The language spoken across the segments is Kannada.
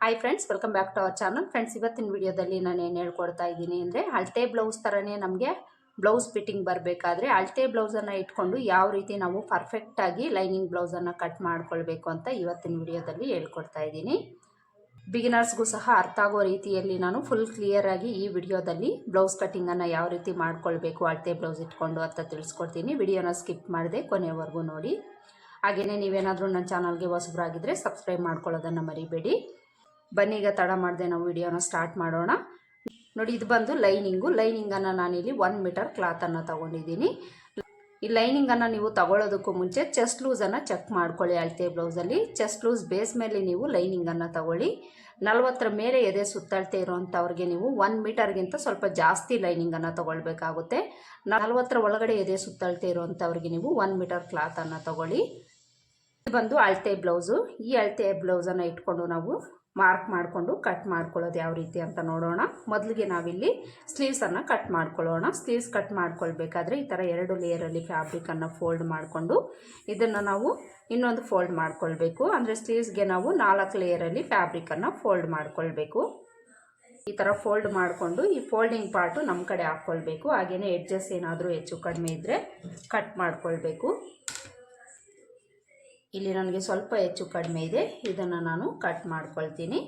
Hi friends welcome back to our channel friends ಇವತ್ತಿನ ವಿಡಿಯೋದಲ್ಲಿ ನಾನು ಏನು ಹೇಳ್ಕೊಡ್ತಾ ಇದ್ದೀನಿ ಅಂದರೆ ಅಳತೆ ಬ್ಲೌಸ್ ಥರನೇ ನಮಗೆ ಬ್ಲೌಸ್ ಫಿಟ್ಟಿಂಗ್ ಬರಬೇಕಾದ್ರೆ ಅಳತೆ ಬ್ಲೌಸನ್ನು ಇಟ್ಕೊಂಡು ಯಾವ ರೀತಿ ನಾವು ಪರ್ಫೆಕ್ಟಾಗಿ ಲೈನಿಂಗ್ ಬ್ಲೌಸನ್ನು ಕಟ್ ಮಾಡ್ಕೊಳ್ಬೇಕು ಅಂತ ಇವತ್ತಿನ ವಿಡಿಯೋದಲ್ಲಿ ಹೇಳ್ಕೊಡ್ತಾ ಇದ್ದೀನಿ. ಬಿಗಿನರ್ಸ್ಗೂ ಸಹ ಅರ್ಥ ಆಗೋ ರೀತಿಯಲ್ಲಿ ನಾನು ಫುಲ್ ಕ್ಲಿಯರಾಗಿ ಈ ವಿಡಿಯೋದಲ್ಲಿ ಬ್ಲೌಸ್ ಕಟ್ಟಿಂಗನ್ನು ಯಾವ ರೀತಿ ಮಾಡ್ಕೊಳ್ಬೇಕು ಅಳತೆ ಬ್ಲೌಸ್ ಇಟ್ಕೊಂಡು ಅಂತ ತಿಳಿಸ್ಕೊಡ್ತೀನಿ. ವಿಡಿಯೋನ ಸ್ಕಿಪ್ ಮಾಡದೆ ಕೊನೆವರೆಗೂ ನೋಡಿ. ಹಾಗೆಯೇ ನೀವೇನಾದರೂ ನನ್ನ ಚಾನಲ್ಗೆ ಹೊಸಬರಾಗಿದ್ದರೆ ಸಬ್ಸ್ಕ್ರೈಬ್ ಮಾಡ್ಕೊಳ್ಳೋದನ್ನು ಮರಿಬೇಡಿ. ಬನ್ನಿ ಈಗ ತಡ ಮಾಡಿದೆ ನಾವು ವಿಡಿಯೋನ ಸ್ಟಾರ್ಟ್ ಮಾಡೋಣ. ನೋಡಿ, ಇದು ಬಂದು ಲೈನಿಂಗು ಲೈನಿಂಗನ್ನು ನಾನಿಲ್ಲಿ ಒನ್ ಮೀಟರ್ ಕ್ಲಾತನ್ನು ತಗೊಂಡಿದ್ದೀನಿ. ಈ ಲೈನಿಂಗನ್ನು ನೀವು ತಗೊಳ್ಳೋದಕ್ಕೂ ಮುಂಚೆ ಚೆಸ್ಟ್ ಲೂಸನ್ನು ಚೆಕ್ ಮಾಡ್ಕೊಳ್ಳಿ ಅಳತೆ ಬ್ಲೌಸಲ್ಲಿ ಚೆಸ್ಟ್ ಲೂಸ್ ಬೇಸ್ ಮೇಲೆ ನೀವು ಲೈನಿಂಗನ್ನು ತಗೊಳ್ಳಿ. ನಲ್ವತ್ತರ ಮೇಲೆ ಎದೆ ಸುತ್ತಳತೆ ಇರೋವಂಥವ್ರಿಗೆ ನೀವು ಒನ್ ಮೀಟರ್ಗಿಂತ ಸ್ವಲ್ಪ ಜಾಸ್ತಿ ಲೈನಿಂಗನ್ನು ತಗೊಳ್ಬೇಕಾಗುತ್ತೆ. ನಲವತ್ತರ ಒಳಗಡೆ ಎದೆ ಸುತ್ತಳತೆ ಇರೋವಂಥವ್ರಿಗೆ ನೀವು ಒನ್ ಮೀಟರ್ ಕ್ಲಾತನ್ನು ತಗೊಳ್ಳಿ. ಇದು ಬಂದು ಅಳತೆ ಬ್ಲೌಸು ಈ ಅಳತೆ ಬ್ಲೌಸನ್ನು ಇಟ್ಕೊಂಡು ನಾವು ಮಾರ್ಕ್ ಮಾಡಿಕೊಂಡು ಕಟ್ ಮಾಡ್ಕೊಳ್ಳೋದು ಯಾವ ರೀತಿ ಅಂತ ನೋಡೋಣ. ಮೊದಲಿಗೆ ನಾವಿಲ್ಲಿ ಸ್ಲೀವ್ಸನ್ನು ಕಟ್ ಮಾಡ್ಕೊಳ್ಳೋಣ. ಸ್ಲೀವ್ಸ್ ಕಟ್ ಮಾಡ್ಕೊಳ್ಬೇಕಾದ್ರೆ ಈ ಥರ ಎರಡು ಲೇಯರಲ್ಲಿ ಫ್ಯಾಬ್ರಿಕನ್ನು ಫೋಲ್ಡ್ ಮಾಡಿಕೊಂಡು ಇದನ್ನು ನಾವು ಇನ್ನೊಂದು ಫೋಲ್ಡ್ ಮಾಡ್ಕೊಳ್ಬೇಕು. ಅಂದರೆ ಸ್ಲೀವ್ಸ್ಗೆ ನಾವು ನಾಲ್ಕು ಲೇಯರಲ್ಲಿ ಫ್ಯಾಬ್ರಿಕನ್ನು ಫೋಲ್ಡ್ ಮಾಡ್ಕೊಳ್ಬೇಕು. ಈ ಥರ ಫೋಲ್ಡ್ ಮಾಡಿಕೊಂಡು ಈ ಫೋಲ್ಡಿಂಗ್ ಪಾರ್ಟು ನಮ್ಮ ಕಡೆ ಹಾಕ್ಕೊಳ್ಬೇಕು ಹಾಗೆಯೇ ಎಡ್ಜಸ್ ಏನಾದರೂ ಹೆಚ್ಚು ಕಡಿಮೆ ಇದ್ದರೆ ಕಟ್ ಮಾಡ್ಕೊಳ್ಬೇಕು. ಇಲ್ಲಿ ನನಗೆ ಸ್ವಲ್ಪ ಹೆಚ್ಚು ಕಡಿಮೆ ಇದೆ. ಇದನ್ನು ನಾನು ಕಟ್ ಮಾಡ್ಕೊಳ್ತೀನಿ.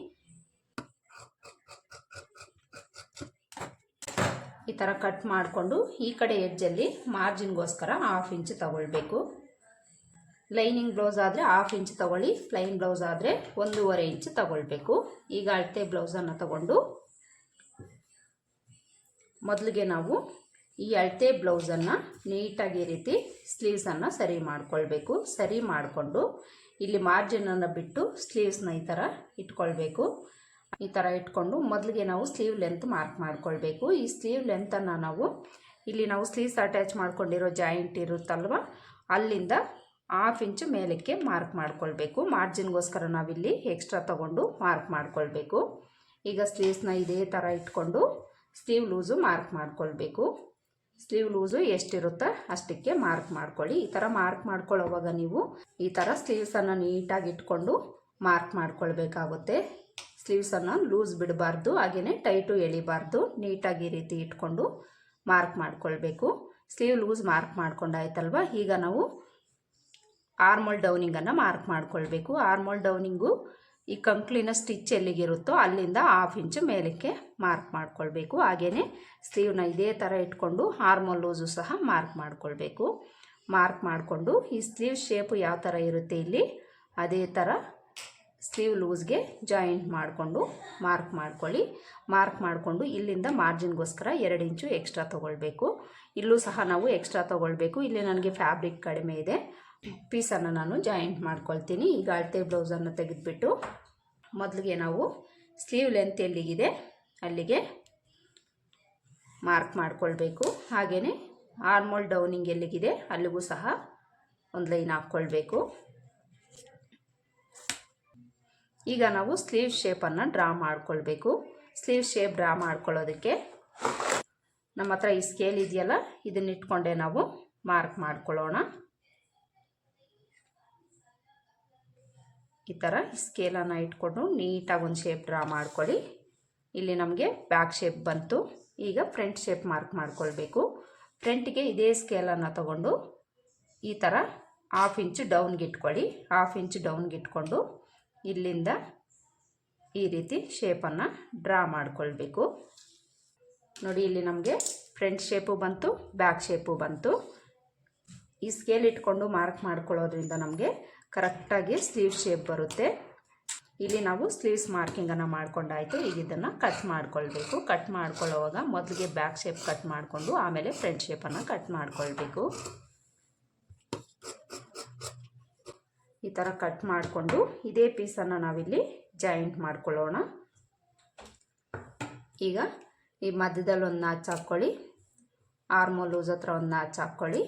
ಈ ಥರ ಕಟ್ ಮಾಡಿಕೊಂಡು ಈ ಕಡೆ ಎಡ್ಜಲ್ಲಿ ಮಾರ್ಜಿನ್ಗೋಸ್ಕರ ಹಾಫ್ ಇಂಚ್ ತಗೊಳ್ಬೇಕು. ಲೈನಿಂಗ್ ಬ್ಲೌಸ್ ಆದರೆ ಹಾಫ್ ಇಂಚ್ ತಗೊಳ್ಳಿ. ಪ್ಲೈನ್ ಬ್ಲೌಸ್ ಆದರೆ ಒಂದೂವರೆ ಇಂಚ್ ತಗೊಳ್ಬೇಕು. ಈಗ ಅಳತೆ ಬ್ಲೌಸನ್ನು ತಗೊಂಡು ಮೊದಲಿಗೆ ನಾವು ಈ ಅಳತೆ ಬ್ಲೌಸನ್ನು ನೀಟಾಗಿ ಈ ರೀತಿ ಸ್ಲೀವ್ಸನ್ನು ಸರಿ ಮಾಡಿಕೊಳ್ಬೇಕು. ಸರಿ ಮಾಡಿಕೊಂಡು ಇಲ್ಲಿ ಮಾರ್ಜಿನನ್ನು ಬಿಟ್ಟು ಸ್ಲೀವ್ಸ್ನ ಈ ಥರ ಇಟ್ಕೊಳ್ಬೇಕು. ಈ ಥರ ಇಟ್ಕೊಂಡು ಮೊದಲಿಗೆ ನಾವು ಸ್ಲೀವ್ ಲೆಂತ್ ಮಾರ್ಕ್ ಮಾಡಿಕೊಳ್ಬೇಕು. ಈ ಸ್ಲೀವ್ ಲೆಂತನ್ನು ನಾವು ಇಲ್ಲಿ ನಾವು ಸ್ಲೀವ್ಸ್ ಅಟ್ಯಾಚ್ ಮಾಡ್ಕೊಂಡಿರೋ ಜಾಯಿಂಟ್ ಇರುತ್ತಲ್ವ, ಅಲ್ಲಿಂದ ಹಾಫ್ ಇಂಚು ಮೇಲಕ್ಕೆ ಮಾರ್ಕ್ ಮಾಡ್ಕೊಳ್ಬೇಕು. ಮಾರ್ಜಿನ್ಗೋಸ್ಕರ ನಾವಿಲ್ಲಿ ಎಕ್ಸ್ಟ್ರಾ ತೊಗೊಂಡು ಮಾರ್ಕ್ ಮಾಡ್ಕೊಳ್ಬೇಕು. ಈಗ ಸ್ಲೀವ್ಸ್ನ ಇದೇ ಥರ ಇಟ್ಕೊಂಡು ಸ್ಲೀವ್ ಲೂಸು ಮಾರ್ಕ್ ಮಾಡ್ಕೊಳ್ಬೇಕು. ಸ್ಲೀವ್ ಲೂಸು ಎಷ್ಟಿರುತ್ತೋ ಅಷ್ಟಕ್ಕೆ ಮಾರ್ಕ್ ಮಾಡ್ಕೊಳ್ಳಿ. ಈ ಥರ ಮಾರ್ಕ್ ಮಾಡ್ಕೊಳ್ಳೋವಾಗ ನೀವು ಈ ಥರ ಸ್ಲೀವ್ಸನ್ನು ನೀಟಾಗಿ ಇಟ್ಕೊಂಡು ಮಾರ್ಕ್ ಮಾಡ್ಕೊಳ್ಬೇಕಾಗುತ್ತೆ. ಸ್ಲೀವ್ಸನ್ನು ಲೂಸ್ ಬಿಡಬಾರ್ದು ಹಾಗೆಯೇ ಟೈಟು ಎಳಿಬಾರ್ದು. ನೀಟಾಗಿ ಈ ರೀತಿ ಇಟ್ಕೊಂಡು ಮಾರ್ಕ್ ಮಾಡ್ಕೊಳ್ಬೇಕು. ಸ್ಲೀವ್ ಲೂಸ್ ಮಾರ್ಕ್ ಮಾಡ್ಕೊಂಡಾಯ್ತಲ್ವ? ಈಗ ನಾವು ಆರ್ಮೋಲ್ ಡೌನಿಂಗನ್ನು ಮಾರ್ಕ್ ಮಾಡ್ಕೊಳ್ಬೇಕು. ಆರ್ಮೋಲ್ ಡೌನಿಂಗು ಈ ಕಂಕ್ಲಿನ ಸ್ಟಿಚ್ ಎಲ್ಲಿಗಿರುತ್ತೋ ಅಲ್ಲಿಂದ ಹಾಫ್ ಇಂಚು ಮೇಲಕ್ಕೆ ಮಾರ್ಕ್ ಮಾಡ್ಕೊಳ್ಬೇಕು. ಹಾಗೆಯೇ ಸ್ಲೀವ್ನ ಇದೇ ಥರ ಇಟ್ಕೊಂಡು ಹಾರ್ಮೋಲ್ ಲೂಸು ಸಹ ಮಾರ್ಕ್ ಮಾಡ್ಕೊಳ್ಬೇಕು. ಮಾರ್ಕ್ ಮಾಡಿಕೊಂಡು ಈ ಸ್ಲೀವ್ ಶೇಪು ಯಾವ ಥರ ಇರುತ್ತೆ ಇಲ್ಲಿ, ಅದೇ ಥರ ಸ್ಲೀವ್ ಲೂಸ್ಗೆ ಜಾಯಿಂಟ್ ಮಾಡಿಕೊಂಡು ಮಾರ್ಕ್ ಮಾಡ್ಕೊಳ್ಳಿ. ಮಾರ್ಕ್ ಮಾಡಿಕೊಂಡು ಇಲ್ಲಿಂದ ಮಾರ್ಜಿನ್ಗೋಸ್ಕರ ಎರಡು ಇಂಚು ಎಕ್ಸ್ಟ್ರಾ ತೊಗೊಳ್ಬೇಕು. ಇಲ್ಲೂ ಸಹ ನಾವು ಎಕ್ಸ್ಟ್ರಾ ತೊಗೊಳ್ಬೇಕು. ಇಲ್ಲಿ ನನಗೆ ಫ್ಯಾಬ್ರಿಕ್ ಕಡಿಮೆ ಇದೆ. ಪೀಸನ್ನು ನಾನು ಜಾಯಿಂಟ್ ಮಾಡ್ಕೊಳ್ತೀನಿ. ಈಗ ಅಳತೆ ಬ್ಲೌಸನ್ನು ತೆಗೆದುಬಿಟ್ಟು ಮೊದಲಿಗೆ ನಾವು ಸ್ಲೀವ್ ಲೆಂತ್ ಎಲ್ಲಿಗಿದೆ ಅಲ್ಲಿಗೆ ಮಾರ್ಕ್ ಮಾಡಿಕೊಳ್ಬೇಕು. ಹಾಗೆಯೇ ಆರ್ಮೋಲ್ ಡೌನಿಂಗ್ ಎಲ್ಲಿಗಿದೆ ಅಲ್ಲಿಗೂ ಸಹ ಒಂದು ಲೈನ್ ಹಾಕ್ಕೊಳ್ಬೇಕು. ಈಗ ನಾವು ಸ್ಲೀವ್ ಶೇಪನ್ನು ಡ್ರಾ ಮಾಡ್ಕೊಳ್ಬೇಕು. ಸ್ಲೀವ್ ಶೇಪ್ ಡ್ರಾ ಮಾಡ್ಕೊಳ್ಳೋದಕ್ಕೆ ನಮ್ಮ ಹತ್ರ ಈ ಸ್ಕೇಲ್ ಇದೆಯಲ್ಲ, ಇದನ್ನಿಟ್ಕೊಂಡೆ ನಾವು ಮಾರ್ಕ್ ಮಾಡ್ಕೊಳ್ಳೋಣ. ಈ ಥರ ಸ್ಕೇಲನ್ನು ಇಟ್ಕೊಂಡು ನೀಟಾಗಿ ಒಂದು ಶೇಪ್ ಡ್ರಾ ಮಾಡ್ಕೊಳ್ಳಿ. ಇಲ್ಲಿ ನಮಗೆ ಬ್ಯಾಕ್ ಶೇಪ್ ಬಂತು. ಈಗ ಫ್ರಂಟ್ ಶೇಪ್ ಮಾರ್ಕ್ ಮಾಡ್ಕೊಳ್ಬೇಕು. ಫ್ರಂಟಿಗೆ ಇದೇ ಸ್ಕೇಲನ್ನು ತಗೊಂಡು ಈ ಥರ ಹಾಫ್ ಇಂಚ್ ಡೌನ್ಗೆ ಇಟ್ಕೊಳ್ಳಿ. ಹಾಫ್ ಇಂಚ್ ಡೌನ್ಗೆ ಇಟ್ಕೊಂಡು ಇಲ್ಲಿಂದ ಈ ರೀತಿ ಶೇಪನ್ನು ಡ್ರಾ ಮಾಡ್ಕೊಳ್ಬೇಕು. ನೋಡಿ, ಇಲ್ಲಿ ನಮಗೆ ಫ್ರಂಟ್ ಶೇಪು ಬಂತು ಬ್ಯಾಕ್ ಶೇಪು ಬಂತು. ಈ ಸ್ಕೇಲ್ ಇಟ್ಕೊಂಡು ಮಾರ್ಕ್ ಮಾಡ್ಕೊಳ್ಳೋದ್ರಿಂದ ನಮಗೆ ಕರೆಕ್ಟಾಗಿ ಸ್ಲೀವ್ ಶೇಪ್ ಬರುತ್ತೆ. ಇಲ್ಲಿ ನಾವು ಸ್ಲೀವ್ಸ್ ಮಾರ್ಕಿಂಗನ್ನು ಮಾಡ್ಕೊಂಡಾಯಿತು. ಈಗ ಇದನ್ನು ಕಟ್ ಮಾಡ್ಕೊಳ್ಬೇಕು. ಕಟ್ ಮಾಡ್ಕೊಳ್ಳೋವಾಗ ಮೊದಲಿಗೆ ಬ್ಯಾಕ್ ಶೇಪ್ ಕಟ್ ಮಾಡಿಕೊಂಡು ಆಮೇಲೆ ಫ್ರಂಟ್ ಶೇಪನ್ನು ಕಟ್ ಮಾಡ್ಕೊಳ್ಬೇಕು. ಈ ಥರ ಕಟ್ ಮಾಡಿಕೊಂಡು ಇದೇ ಪೀಸನ್ನು ನಾವಿಲ್ಲಿ ಜಾಯಿಂಟ್ ಮಾಡ್ಕೊಳ್ಳೋಣ. ಈಗ ಈ ಮಧ್ಯದಲ್ಲಿ ಒಂದು ನಾಚ್ ಹಾಕ್ಕೊಳ್ಳಿ. ಆರ್ಮೋ ಲೂಸ್ ಹತ್ರ ಒಂದು ನಾಚ್ ಹಾಕ್ಕೊಳ್ಳಿ.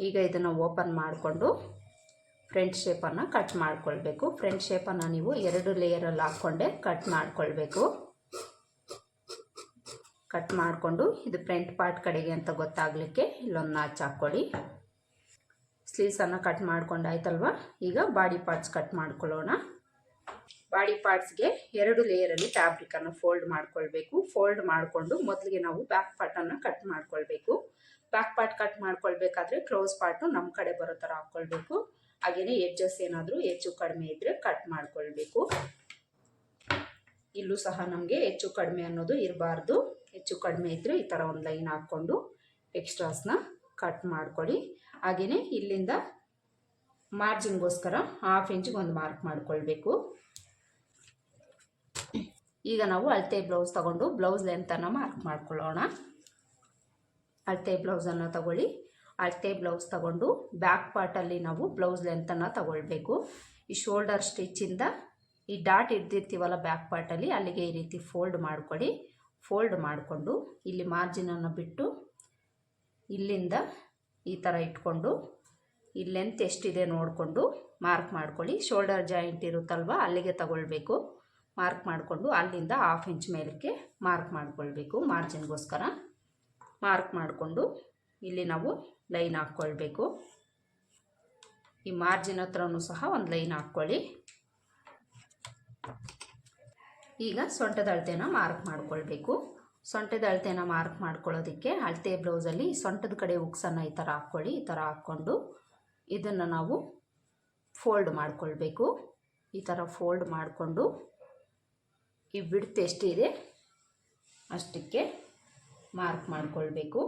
ಈಗ ಇದನ್ನು ಓಪನ್ ಮಾಡಿಕೊಂಡು ಫ್ರಂಟ್ ಶೇಪನ್ನು ಕಟ್ ಮಾಡ್ಕೊಳ್ಬೇಕು. ಫ್ರಂಟ್ ಶೇಪನ್ನು ನೀವು ಎರಡು ಲೇಯರಲ್ಲಿ ಹಾಕ್ಕೊಂಡೆ ಕಟ್ ಮಾಡ್ಕೊಳ್ಬೇಕು. ಕಟ್ ಮಾಡಿಕೊಂಡು ಇದು ಫ್ರಂಟ್ ಪಾರ್ಟ್ ಕಡೆಗೆ ಅಂತ ಗೊತ್ತಾಗಲಿಕ್ಕೆ ಇಲ್ಲೊಂದು ನಾಚ್ ಹಾಕ್ಕೊಳ್ಳಿ. ಸ್ಲೀವ್ಸನ್ನು ಕಟ್ ಮಾಡ್ಕೊಂಡಾಯ್ತಲ್ವ ಈಗ ಬಾಡಿ ಪಾರ್ಟ್ಸ್ ಕಟ್ ಮಾಡ್ಕೊಳ್ಳೋಣ. ಬಾಡಿ ಪಾರ್ಟ್ಸ್ಗೆ ಎರಡು ಲೇಯರಲ್ಲಿ ಫ್ಯಾಬ್ರಿಕನ್ನು ಫೋಲ್ಡ್ ಮಾಡ್ಕೊಳ್ಬೇಕು. ಫೋಲ್ಡ್ ಮಾಡಿಕೊಂಡು ಮೊದಲಿಗೆ ನಾವು ಬ್ಯಾಕ್ ಪಾರ್ಟನ್ನು ಕಟ್ ಮಾಡ್ಕೊಳ್ಬೇಕು. ಬ್ಯಾಕ್ ಪಾರ್ಟ್ ಕಟ್ ಮಾಡ್ಕೊಳ್ಬೇಕಾದ್ರೆ ಕ್ಲೋಸ್ ಪಾರ್ಟು ನಮ್ಮ ಕಡೆ ಬರೋ ಥರ ಹಾಕ್ಕೊಳ್ಬೇಕು. ಹಾಗೆಯೇ ಎಡ್ಜಸ್ ಏನಾದರೂ ಹೆಚ್ಚು ಕಡಿಮೆ ಇದ್ದರೆ ಕಟ್ ಮಾಡ್ಕೊಳ್ಬೇಕು. ಇಲ್ಲೂ ಸಹ ನಮಗೆ ಹೆಚ್ಚು ಕಡಿಮೆ ಅನ್ನೋದು ಇರಬಾರ್ದು. ಹೆಚ್ಚು ಕಡಿಮೆ ಇದ್ದರೆ ಈ ಥರ ಒಂದು ಲೈನ್ ಹಾಕ್ಕೊಂಡು ಎಕ್ಸ್ಟ್ರಾಸ್ನ ಕಟ್ ಮಾಡ್ಕೊಳ್ಳಿ. ಹಾಗೆಯೇ ಇಲ್ಲಿಂದ ಮಾರ್ಜಿನ್ಗೋಸ್ಕರ ಹಾಫ್ ಇಂಚ್ ಒಂದು ಮಾರ್ಕ್ ಮಾಡ್ಕೊಳ್ಬೇಕು. ಈಗ ನಾವು ಅಳತೆ ಬ್ಲೌಸ್ ತಗೊಂಡು ಬ್ಲೌಸ್ ಲೆಂತನ್ನು ಮಾರ್ಕ್ ಮಾಡ್ಕೊಳ್ಳೋಣ. ಅಳತೆ ಬ್ಲೌಸನ್ನು ತಗೊಳ್ಳಿ. ಅಳತೆ ಬ್ಲೌಸ್ ತಗೊಂಡು ಬ್ಯಾಕ್ ಪಾರ್ಟಲ್ಲಿ ನಾವು ಬ್ಲೌಸ್ ಲೆಂತನ್ನು ತಗೊಳ್ಬೇಕು. ಈ ಶೋಲ್ಡರ್ ಸ್ಟಿಚ್ಚಿಂದ ಈ ಡಾಟ್ ಹಿಡ್ದಿರ್ತೀವಲ್ಲ ಬ್ಯಾಕ್ ಪಾರ್ಟಲ್ಲಿ ಅಲ್ಲಿಗೆ ಈ ರೀತಿ ಫೋಲ್ಡ್ ಮಾಡ್ಕೊಳ್ಳಿ ಫೋಲ್ಡ್ ಮಾಡಿಕೊಂಡು ಇಲ್ಲಿ ಮಾರ್ಜಿನನ್ನು ಬಿಟ್ಟು ಇಲ್ಲಿಂದ ಈ ಥರ ಇಟ್ಕೊಂಡು, ಈ ಲೆಂತ್ ಎಷ್ಟಿದೆ ನೋಡಿಕೊಂಡು ಮಾರ್ಕ್ ಮಾಡ್ಕೊಳ್ಳಿ. ಶೋಲ್ಡರ್ ಜಾಯಿಂಟ್ ಇರುತ್ತಲ್ವ, ಅಲ್ಲಿಗೆ ತಗೊಳ್ಬೇಕು. ಮಾರ್ಕ್ ಮಾಡಿಕೊಂಡು ಅಲ್ಲಿಂದ ಹಾಫ್ ಇಂಚ್ ಮೇಲಕ್ಕೆ ಮಾರ್ಕ್ ಮಾಡ್ಕೊಳ್ಬೇಕು. ಮಾರ್ಜಿನ್ಗೋಸ್ಕರ ಮಾರ್ಕ್ ಮಾಡಿಕೊಂಡು ಇಲ್ಲಿ ನಾವು ಲೈನ್ ಹಾಕ್ಕೊಳ್ಬೇಕು. ಈ ಮಾರ್ಜಿನ್ ಹತ್ರನೂ ಸಹ ಒಂದು ಲೈನ್ ಹಾಕ್ಕೊಳ್ಳಿ. ಈಗ ಸೊಂಟದ ಅಳತೆನ ಮಾರ್ಕ್ ಮಾಡ್ಕೊಳ್ಬೇಕು. ಸೊಂಟದ ಅಳತೆನ ಮಾರ್ಕ್ ಮಾಡ್ಕೊಳ್ಳೋದಕ್ಕೆ ಅಳತೆ ಬ್ಲೌಸಲ್ಲಿ ಸೊಂಟದ ಕಡೆ ಉಕ್ಸನ್ನು ಈ ಥರ ಹಾಕ್ಕೊಳ್ಳಿ, ಈ ಥರ ಹಾಕ್ಕೊಂಡು ಇದನ್ನು ನಾವು ಫೋಲ್ಡ್ ಮಾಡ್ಕೊಳ್ಬೇಕು. ಈ ಥರ ಫೋಲ್ಡ್ ಮಾಡಿಕೊಂಡು ಈ ಬಿಡ್ತು ಎಷ್ಟಿದೆ ಅಷ್ಟಕ್ಕೆ ಮಾರ್ಕ್ ಮಾಡ್ಕೊಳ್ಬೇಕು.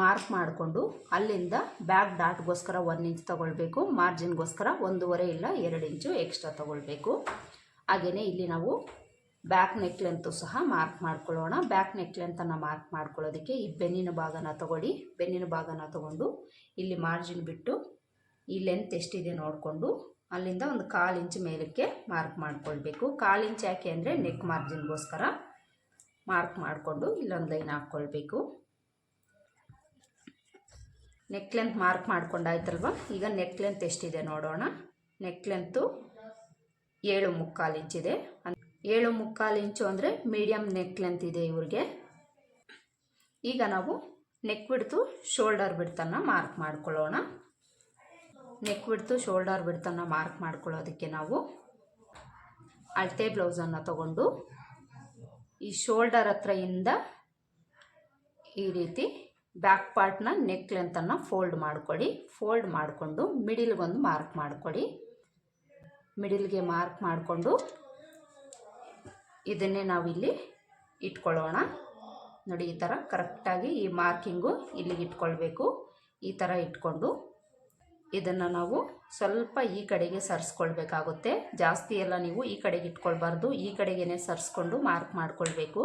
ಮಾರ್ಕ್ ಮಾಡಿಕೊಂಡು ಅಲ್ಲಿಂದ ಬ್ಯಾಕ್ ಡಾಟ್ಗೋಸ್ಕರ ಒನ್ ಇಂಚ್ ತೊಗೊಳ್ಬೇಕು, ಮಾರ್ಜಿನ್ಗೋಸ್ಕರ ಒಂದೂವರೆ ಇಲ್ಲ ಎರಡು ಇಂಚು ಎಕ್ಸ್ಟ್ರಾ ತೊಗೊಳ್ಬೇಕು. ಹಾಗೆಯೇ ಇಲ್ಲಿ ನಾವು ಬ್ಯಾಕ್ ನೆಕ್ ಲೆಂತು ಸಹ ಮಾರ್ಕ್ ಮಾಡ್ಕೊಳ್ಳೋಣ. ಬ್ಯಾಕ್ ನೆಕ್ ಲೆಂತನ್ನು ಮಾರ್ಕ್ ಮಾಡ್ಕೊಳ್ಳೋದಕ್ಕೆ ಈ ಬೆನ್ನಿನ ಭಾಗನ ತಗೊಳ್ಳಿ. ಬೆನ್ನಿನ ಭಾಗನ ತಗೊಂಡು ಇಲ್ಲಿ ಮಾರ್ಜಿನ್ ಬಿಟ್ಟು ಈ ಲೆಂತ್ ಎಷ್ಟಿದೆ ನೋಡಿಕೊಂಡು ಅಲ್ಲಿಂದ ಒಂದು ಕಾಲು ಇಂಚ್ ಮೇಲಕ್ಕೆ ಮಾರ್ಕ್ ಮಾಡ್ಕೊಳ್ಬೇಕು. ಕಾಲು ಇಂಚ್ ಯಾಕೆ ಅಂದರೆ ನೆಕ್ ಮಾರ್ಜಿನ್ಗೋಸ್ಕರ ಮಾರ್ಕ್ ಮಾಡಿಕೊಂಡು ಇಲ್ಲೊಂದು ಲೈನ್ ಹಾಕ್ಕೊಳ್ಬೇಕು. ನೆಕ್ ಲೆಂತ್ ಮಾರ್ಕ್ ಮಾಡ್ಕೊಂಡಾಯ್ತಲ್ವ? ಈಗ ನೆಕ್ ಲೆಂತ್ ಎಷ್ಟಿದೆ ನೋಡೋಣ. ನೆಕ್ ಲೆಂತು ಏಳು ಮುಕ್ಕಾಲು ಇಂಚಿದೆ ಏಳು ಮುಕ್ಕಾಲು ಇಂಚು ಅಂದರೆ ಮೀಡಿಯಮ್ ನೆಕ್ ಲೆಂತ್ ಇದೆ ಇವ್ರಿಗೆ. ಈಗ ನಾವು ನೆಕ್ ಬಿಡ್ತು ಶೋಲ್ಡರ್ ಬಿಡ್ತನ್ನು ಮಾರ್ಕ್ ಮಾಡ್ಕೊಳ್ಳೋಣ. ನೆಕ್ ಬಿಡ್ತು ಶೋಲ್ಡರ್ ಬಿಡ್ತನ್ನು ಮಾರ್ಕ್ ಮಾಡ್ಕೊಳ್ಳೋದಕ್ಕೆ ನಾವು ಅಳತೆ ಬ್ಲೌಸನ್ನು ತಗೊಂಡು ಈ ಶೋಲ್ಡರ್ ಹತ್ರದಿಂದ ಈ ರೀತಿ ಬ್ಯಾಕ್ ಪಾರ್ಟ್ನ ನೆಕ್ ಲೆಂತನ್ನು ಫೋಲ್ಡ್ ಮಾಡ್ಕೊಳ್ಳಿ. ಫೋಲ್ಡ್ ಮಾಡಿಕೊಂಡು ಮಿಡಿಲ್ಗೊಂದು ಮಾರ್ಕ್ ಮಾಡ್ಕೊಳ್ಳಿ. ಮಿಡಿಲ್ಗೆ ಮಾರ್ಕ್ ಮಾಡಿಕೊಂಡು ಇದನ್ನೇ ನಾವಿಲ್ಲಿ ಇಟ್ಕೊಳ್ಳೋಣ. ನೋಡಿ, ಈ ಥರ ಕರೆಕ್ಟಾಗಿ ಈ ಮಾರ್ಕಿಂಗು ಇಲ್ಲಿಗೆ ಇಟ್ಕೊಳ್ಬೇಕು. ಈ ಥರ ಇಟ್ಕೊಂಡು ಇದನ್ನು ನಾವು ಸ್ವಲ್ಪ ಈ ಕಡೆಗೆ ಸರಿಸ್ಕೊಳ್ಬೇಕಾಗುತ್ತೆ. ಜಾಸ್ತಿ ಎಲ್ಲ ನೀವು ಈ ಕಡೆಗೆ ಇಟ್ಕೊಳ್ಬಾರ್ದು. ಈ ಕಡೆಗೇ ಸರಿಸ್ಕೊಂಡು ಮಾರ್ಕ್ ಮಾಡ್ಕೊಳ್ಬೇಕು.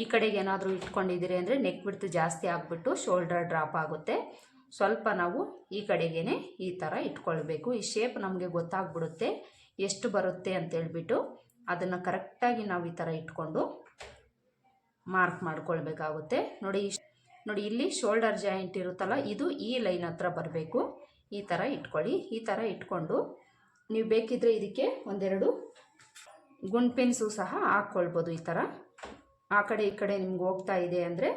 ಈ ಕಡೆಗೆ ಏನಾದರೂ ಇಟ್ಕೊಂಡಿದ್ದೀರಿ ಅಂದರೆ ನೆಕ್ ಬಿಡ್ತು ಜಾಸ್ತಿ ಆಗಿಬಿಟ್ಟು ಶೋಲ್ಡರ್ ಡ್ರಾಪ್ ಆಗುತ್ತೆ. ಸ್ವಲ್ಪ ನಾವು ಈ ಕಡೆಗೇ ಈ ಥರ ಇಟ್ಕೊಳ್ಬೇಕು. ಈ ಶೇಪ್ ನಮಗೆ ಗೊತ್ತಾಗ್ಬಿಡುತ್ತೆ ಎಷ್ಟು ಬರುತ್ತೆ ಅಂತೇಳ್ಬಿಟ್ಟು ಅದನ್ನು ಕರೆಕ್ಟಾಗಿ ನಾವು ಈ ಥರ ಇಟ್ಕೊಂಡು ಮಾರ್ಕ್ ಮಾಡ್ಕೊಳ್ಬೇಕಾಗುತ್ತೆ. ನೋಡಿ ನೋಡಿ ಇಲ್ಲಿ ಶೋಲ್ಡರ್ ಜಾಯಿಂಟ್ ಇರುತ್ತಲ್ಲ, ಇದು ಈ ಲೈನ್ ಹತ್ರ ಬರಬೇಕು. ಈ ಥರ ಇಟ್ಕೊಳ್ಳಿ. ಈ ಥರ ಇಟ್ಕೊಂಡು ನೀವು ಬೇಕಿದ್ದರೆ ಇದಕ್ಕೆ ಒಂದೆರಡು ಗುಂಡ್ಪಿನ್ಸು ಸಹ ಹಾಕ್ಕೊಳ್ಬೋದು ಈ ಥರ ಆ ಕಡೆ ಈ ಕಡೆ ನಿಮ್ಗೆ ಹೋಗ್ತಾ ಇದೆ ಅಂದರೆ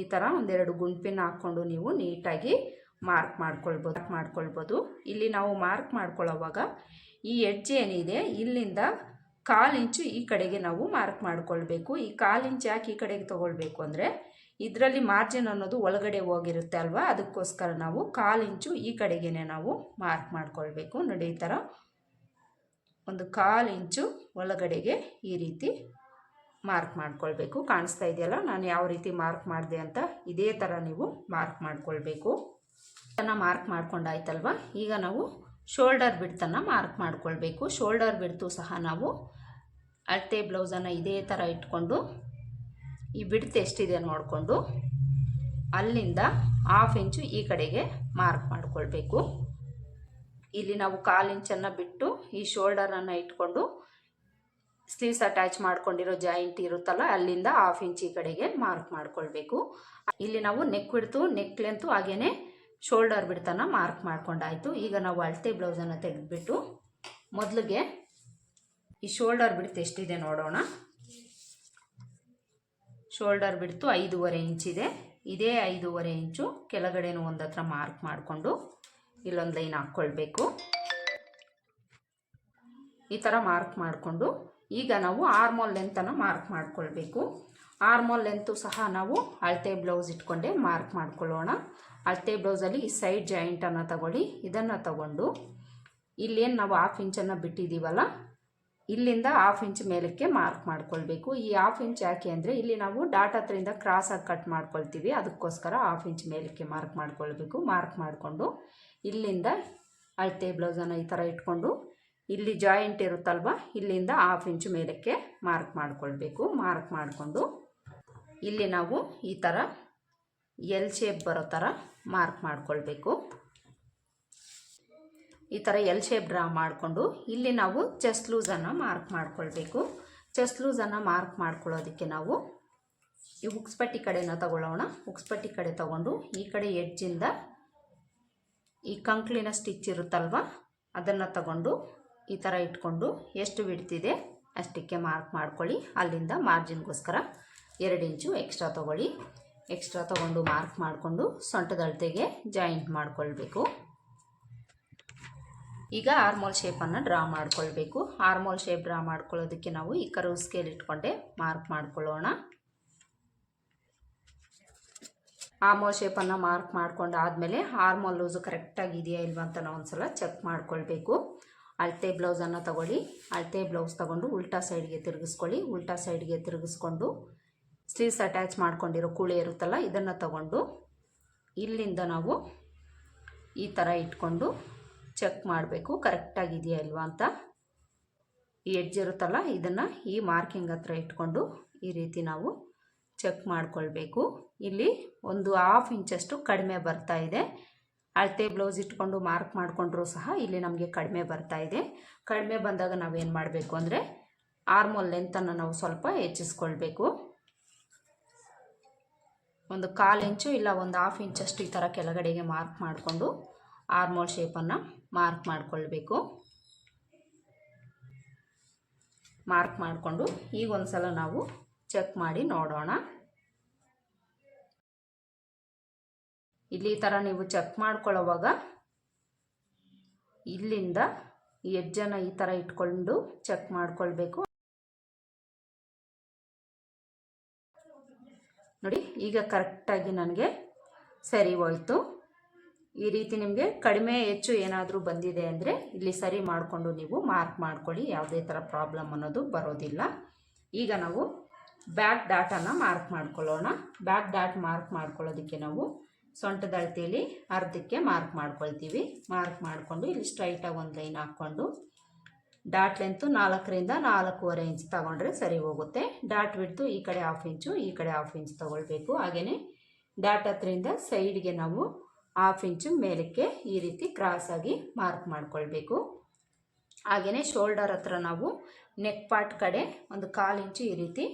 ಈ ಥರ ಒಂದೆರಡು ಗುಂಪಿನ ಹಾಕ್ಕೊಂಡು ನೀವು ನೀಟಾಗಿ ಮಾರ್ಕ್ ಮಾಡ್ಕೊಳ್ಬೋದು ಮಾಡ್ಕೊಳ್ಬೋದು. ಇಲ್ಲಿ ನಾವು ಮಾರ್ಕ್ ಮಾಡ್ಕೊಳ್ಳೋವಾಗ ಈ ಎಡ್ಜ್ ಏನಿದೆ, ಇಲ್ಲಿಂದ ಕಾಲು ಇಂಚು ಈ ಕಡೆಗೆ ನಾವು ಮಾರ್ಕ್ ಮಾಡ್ಕೊಳ್ಬೇಕು. ಈ ಕಾಲು ಇಂಚು ಯಾಕೆ ಈ ಕಡೆಗೆ ತೊಗೊಳ್ಬೇಕು ಅಂದರೆ ಇದರಲ್ಲಿ ಮಾರ್ಜಿನ್ ಅನ್ನೋದು ಒಳಗಡೆ ಹೋಗಿರುತ್ತೆ ಅಲ್ವಾ? ಅದಕ್ಕೋಸ್ಕರ ನಾವು ಕಾಲು ಇಂಚು ಈ ಕಡೆಗೇ ನಾವು ಮಾರ್ಕ್ ಮಾಡ್ಕೊಳ್ಬೇಕು. ನೋಡಿ ಈ ಥರ ಒಂದು ಕಾಲು ಇಂಚು ಒಳಗಡೆಗೆ ಈ ರೀತಿ ಮಾರ್ಕ್ ಮಾಡ್ಕೊಳ್ಬೇಕು. ಕಾಣಿಸ್ತಾ ಇದೆಯಲ್ಲ? ನಾನು ಯಾವ ರೀತಿ ಮಾರ್ಕ್ ಮಾಡಿದೆ ಅಂತ ಇದೇ ಥರ ನೀವು ಮಾರ್ಕ್ ಮಾಡ್ಕೊಳ್ಬೇಕು. ಅದನ್ನು ಮಾರ್ಕ್ ಮಾಡ್ಕೊಂಡಾಯ್ತಲ್ವ? ಈಗ ನಾವು ಶೋಲ್ಡರ್ ಬಿಡ್ತನ್ನು ಮಾರ್ಕ್ ಮಾಡ್ಕೊಳ್ಬೇಕು. ಶೋಲ್ಡರ್ ಬಿಡ್ತು ಸಹ ನಾವು ಅಳತೆ ಬ್ಲೌಸನ್ನು ಇದೇ ಥರ ಇಟ್ಕೊಂಡು ಈ ಬಿಡ್ತು ಎಷ್ಟಿದೆ ನೋಡಿಕೊಂಡು ಅಲ್ಲಿಂದ ಹಾಫ್ ಇಂಚು ಈ ಕಡೆಗೆ ಮಾರ್ಕ್ ಮಾಡಿಕೊಳ್ಬೇಕು. ಇಲ್ಲಿ ನಾವು ಕಾಲು ಇಂಚನ್ನು ಬಿಟ್ಟು ಈ ಶೋಲ್ಡರನ್ನು ಇಟ್ಕೊಂಡು ಸ್ಲೀವ್ಸ್ ಅಟ್ಯಾಚ್ ಮಾಡ್ಕೊಂಡಿರೋ ಜಾಯಿಂಟ್ ಇರುತ್ತಲ್ಲ, ಅಲ್ಲಿಂದ ಹಾಫ್ ಇಂಚ್ ಈ ಕಡೆಗೆ ಮಾರ್ಕ್ ಮಾಡ್ಕೊಳ್ಬೇಕು. ಇಲ್ಲಿ ನಾವು ನೆಕ್ ಬಿಡ್ತು ನೆಕ್ ಲೆಂತು ಹಾಗೇನೆ ಶೋಲ್ಡರ್ ಬಿಡ್ತಾನ ಮಾರ್ಕ್ ಮಾಡ್ಕೊಂಡಾಯ್ತು. ಈಗ ನಾವು ಅಳತೆ ಬ್ಲೌಸನ್ನು ತೆಗೆದುಬಿಟ್ಟು ಮೊದಲಿಗೆ ಈ ಶೋಲ್ಡರ್ ಬಿಡ್ತು ಎಷ್ಟಿದೆ ನೋಡೋಣ. ಶೋಲ್ಡರ್ ಬಿಡ್ತು ಐದೂವರೆ ಇಂಚಿದೆ ಇದೇ. ಐದೂವರೆ ಇಂಚು ಕೆಳಗಡೆನೂ ಒಂದು ಹತ್ರ ಮಾರ್ಕ್ ಮಾಡಿಕೊಂಡು ಇಲ್ಲೊಂದು ಲೈನ್ ಹಾಕ್ಕೊಳ್ಬೇಕು ಈ ಥರ ಮಾರ್ಕ್ ಮಾಡಿಕೊಂಡು ಈಗ ನಾವು ಆರ್ಮೋಲ್ ಲೆಂತನ್ನು ಮಾರ್ಕ್ ಮಾಡ್ಕೊಳ್ಬೇಕು. ಆರ್ಮೋಲ್ ಲೆಂತು ಸಹ ನಾವು ಅಳತೆ ಬ್ಲೌಸ್ ಇಟ್ಕೊಂಡೆ ಮಾರ್ಕ್ ಮಾಡ್ಕೊಳ್ಳೋಣ. ಅಳತೆ ಬ್ಲೌಸಲ್ಲಿ ಈ ಸೈಡ್ ಜಾಯಿಂಟನ್ನು ತಗೊಳ್ಳಿ. ಇದನ್ನು ತಗೊಂಡು ಇಲ್ಲೇನು ನಾವು ಹಾಫ್ ಇಂಚನ್ನು ಬಿಟ್ಟಿದ್ದೀವಲ್ಲ ಇಲ್ಲಿಂದ ಹಾಫ್ ಇಂಚ್ ಮೇಲಕ್ಕೆ ಮಾರ್ಕ್ ಮಾಡ್ಕೊಳ್ಬೇಕು. ಈ ಹಾಫ್ ಇಂಚ್ ಯಾಕೆ ಅಂದರೆ ಇಲ್ಲಿ ನಾವು ಡಾಟ್ ಹತ್ರದಿಂದ ಕ್ರಾಸಾಗಿ ಕಟ್ ಮಾಡ್ಕೊಳ್ತೀವಿ. ಅದಕ್ಕೋಸ್ಕರ ಹಾಫ್ ಇಂಚ್ ಮೇಲಕ್ಕೆ ಮಾರ್ಕ್ ಮಾಡ್ಕೊಳ್ಬೇಕು. ಮಾರ್ಕ್ ಮಾಡಿಕೊಂಡು ಇಲ್ಲಿಂದ ಅಳತೆ ಬ್ಲೌಸನ್ನು ಈ ಥರ ಇಟ್ಕೊಂಡು ಇಲ್ಲಿ ಜಾಯಿಂಟ್ ಇರುತ್ತಲ್ವ? ಇಲ್ಲಿಂದ ಹಾಫ್ ಇಂಚು ಮೇಲಕ್ಕೆ ಮಾರ್ಕ್ ಮಾಡಿಕೊಳ್ಬೇಕು. ಮಾರ್ಕ್ ಮಾಡಿಕೊಂಡು ಇಲ್ಲಿ ನಾವು ಈ ಥರ ಎಲ್ ಶೇಪ್ ಬರೋ ಥರ ಮಾರ್ಕ್ ಮಾಡಿಕೊಳ್ಬೇಕು. ಈ ಥರ ಎಲ್ ಶೇಪ್ ಡ್ರಾ ಮಾಡಿಕೊಂಡು ಇಲ್ಲಿ ನಾವು ಚೆಸ್ಟ್ ಲೂಸನ್ನು ಮಾರ್ಕ್ ಮಾಡಿಕೊಳ್ಬೇಕು. ಚೆಸ್ಟ್ ಲೂಸನ್ನು ಮಾರ್ಕ್ ಮಾಡ್ಕೊಳ್ಳೋದಕ್ಕೆ ನಾವು ಈ ಉಕ್ಸ್ಪಟ್ಟಿ ಕಡೆನ ತಗೊಳ್ಳೋಣ. ಉಕ್ಸ್ಪಟ್ಟಿ ಕಡೆ ತಗೊಂಡು ಈ ಕಡೆ ಎಡ್ಜಿಂದ ಈ ಕಂಕ್ಲಿನ ಸ್ಟಿಚ್ ಇರುತ್ತಲ್ವ? ಅದನ್ನು ತಗೊಂಡು ಈ ಥರ ಇಟ್ಕೊಂಡು ಎಷ್ಟು ಬಿಡ್ತಿದೆ ಅಷ್ಟಕ್ಕೆ ಮಾರ್ಕ್ ಮಾಡ್ಕೊಳ್ಳಿ. ಅಲ್ಲಿಂದ ಮಾರ್ಜಿನ್ಗೋಸ್ಕರ ಎರಡು ಇಂಚು ಎಕ್ಸ್ಟ್ರಾ ತೊಗೊಳ್ಳಿ. ಎಕ್ಸ್ಟ್ರಾ ತೊಗೊಂಡು ಮಾರ್ಕ್ ಮಾಡಿಕೊಂಡು ಸೊಂಟದ ಅಳತೆಗೆ ಜಾಯಿಂಟ್ ಮಾಡ್ಕೊಳ್ಬೇಕು. ಈಗ ಆರ್ಮೋಲ್ ಶೇಪನ್ನು ಡ್ರಾ ಮಾಡ್ಕೊಳ್ಬೇಕು. ಆರ್ಮೋಲ್ ಶೇಪ್ ಡ್ರಾ ಮಾಡ್ಕೊಳ್ಳೋದಕ್ಕೆ ನಾವು ಈ ಕರು ಸ್ಕೇಲ್ ಇಟ್ಕೊಂಡೆ ಮಾರ್ಕ್ ಮಾಡ್ಕೊಳ್ಳೋಣ. ಆರ್ಮೋಲ್ ಶೇಪನ್ನು ಮಾರ್ಕ್ ಮಾಡ್ಕೊಂಡು ಆದಮೇಲೆ ಆರ್ಮೋಲ್ ಲೂಸು ಕರೆಕ್ಟಾಗಿ ಇದೆಯಾ ಇಲ್ವಾ ಅಂತ ನಾವು ಒಂದ್ಸಲ ಚೆಕ್ ಮಾಡ್ಕೊಳ್ಬೇಕು. ಅಳತೆ ಬ್ಲೌಸನ್ನು ತಗೊಳ್ಳಿ. ಅಳತೆ ಬ್ಲೌಸ್ ತಗೊಂಡು ಉಲ್ಟಾ ಸೈಡ್ಗೆ ತಿರುಗಿಸ್ಕೊಳ್ಳಿ. ಉಲ್ಟಾ ಸೈಡ್ಗೆ ತಿರುಗಿಸ್ಕೊಂಡು ಸ್ಲೀವ್ಸ್ ಅಟ್ಯಾಚ್ ಮಾಡ್ಕೊಂಡಿರೋ ಕೂಳೆ ಇರುತ್ತಲ್ಲ, ಇದನ್ನು ತಗೊಂಡು ಇಲ್ಲಿಂದ ನಾವು ಈ ಥರ ಇಟ್ಕೊಂಡು ಚೆಕ್ ಮಾಡಬೇಕು. ಕರೆಕ್ಟಾಗಿದೆಯಾ ಇಲ್ವಾ ಅಂತ. ಈ ಎಡ್ಜ್ ಇರುತ್ತಲ್ಲ, ಇದನ್ನು ಈ ಮಾರ್ಕಿಂಗ್ ಹತ್ರ ಇಟ್ಕೊಂಡು ಈ ರೀತಿ ನಾವು ಚೆಕ್ ಮಾಡಿಕೊಳ್ಬೇಕು. ಇಲ್ಲಿ ಒಂದು ಹಾಫ್ ಇಂಚಷ್ಟು ಕಡಿಮೆ ಬರ್ತಾ ಇದೆ. ಅಳತೆ ಬ್ಲೌಸ್ ಇಟ್ಕೊಂಡು ಮಾರ್ಕ್ ಮಾಡಿಕೊಂಡ್ರೂ ಸಹ ಇಲ್ಲಿ ನಮಗೆ ಕಡಿಮೆ ಬರ್ತಾ ಇದೆ. ಕಡಿಮೆ ಬಂದಾಗ ನಾವೇನು ಮಾಡಬೇಕು ಅಂದರೆ ಆರ್ಮೋಲ್ ಲೆಂತನ್ನು ನಾವು ಸ್ವಲ್ಪ ಹೆಚ್ಚಿಸ್ಕೊಳ್ಬೇಕು. ಒಂದು ಕಾಲು ಇಂಚು ಇಲ್ಲ ಒಂದು ಹಾಫ್ ಇಂಚಷ್ಟು ಈ ಥರ ಕೆಳಗಡೆಗೆ ಮಾರ್ಕ್ ಮಾಡಿಕೊಂಡು ಆರ್ಮೋಲ್ ಶೇಪನ್ನು ಮಾರ್ಕ್ ಮಾಡಿಕೊಳ್ಬೇಕು. ಮಾರ್ಕ್ ಮಾಡಿಕೊಂಡು ಈಗ ಒಂದು ಸಲ ನಾವು ಚೆಕ್ ಮಾಡಿ ನೋಡೋಣ. ಇಲ್ಲಿ ಈ ಥರ ನೀವು ಚೆಕ್ ಮಾಡ್ಕೊಳ್ಳೋವಾಗ ಇಲ್ಲಿಂದ ಈ ಈ ಥರ ಇಟ್ಕೊಂಡು ಚೆಕ್ ಮಾಡ್ಕೊಳ್ಬೇಕು. ನೋಡಿ, ಈಗ ಕರೆಕ್ಟಾಗಿ ನನಗೆ ಸರಿ ಹೋಯಿತು. ಈ ರೀತಿ ನಿಮಗೆ ಕಡಿಮೆ ಹೆಚ್ಚು ಏನಾದರೂ ಬಂದಿದೆ ಅಂದರೆ ಇಲ್ಲಿ ಸರಿ ಮಾಡಿಕೊಂಡು ನೀವು ಮಾರ್ಕ್ ಮಾಡ್ಕೊಳ್ಳಿ, ಯಾವುದೇ ಥರ ಪ್ರಾಬ್ಲಮ್ ಅನ್ನೋದು ಬರೋದಿಲ್ಲ. ಈಗ ನಾವು ಬ್ಯಾಕ್ ಡಾಟನ್ನು ಮಾರ್ಕ್ ಮಾಡ್ಕೊಳ್ಳೋಣ. ಬ್ಯಾಕ್ ಡಾಟ್ ಮಾರ್ಕ್ ಮಾಡ್ಕೊಳ್ಳೋದಕ್ಕೆ ನಾವು ಸೊಂಟದ ಅಳತೆಯಲ್ಲಿ ಅರ್ಧಕ್ಕೆ ಮಾರ್ಕ್ ಮಾಡ್ಕೊಳ್ತೀವಿ. ಮಾರ್ಕ್ ಮಾಡಿಕೊಂಡು ಇಲ್ಲಿ ಸ್ಟ್ರೈಟಾಗಿ ಒಂದು ಲೈನ್ ಹಾಕ್ಕೊಂಡು ಡಾಟ್ ಲೆಂತು ನಾಲ್ಕರಿಂದ ನಾಲ್ಕೂವರೆ ಇಂಚ್ ತಗೊಂಡ್ರೆ ಸರಿ ಹೋಗುತ್ತೆ. ಡಾಟ್ ಬಿಡ್ತು ಈ ಕಡೆ ಹಾಫ್ ಇಂಚು ಈ ಕಡೆ ಹಾಫ್ ಇಂಚ್ ತೊಗೊಳ್ಬೇಕು. ಹಾಗೆಯೇ ಡಾಟ್ ಹತ್ತರಿಂದ ಸೈಡ್ಗೆ ನಾವು ಹಾಫ್ ಇಂಚು ಮೇಲಕ್ಕೆ ಈ ರೀತಿ ಕ್ರಾಸಾಗಿ ಮಾರ್ಕ್ ಮಾಡ್ಕೊಳ್ಬೇಕು. ಹಾಗೆಯೇ ಶೋಲ್ಡರ್ ಹತ್ರ ನಾವು ನೆಕ್ ಪಾರ್ಟ್ ಕಡೆ ಒಂದು ಕಾಲು ಇಂಚು ಈ ರೀತಿ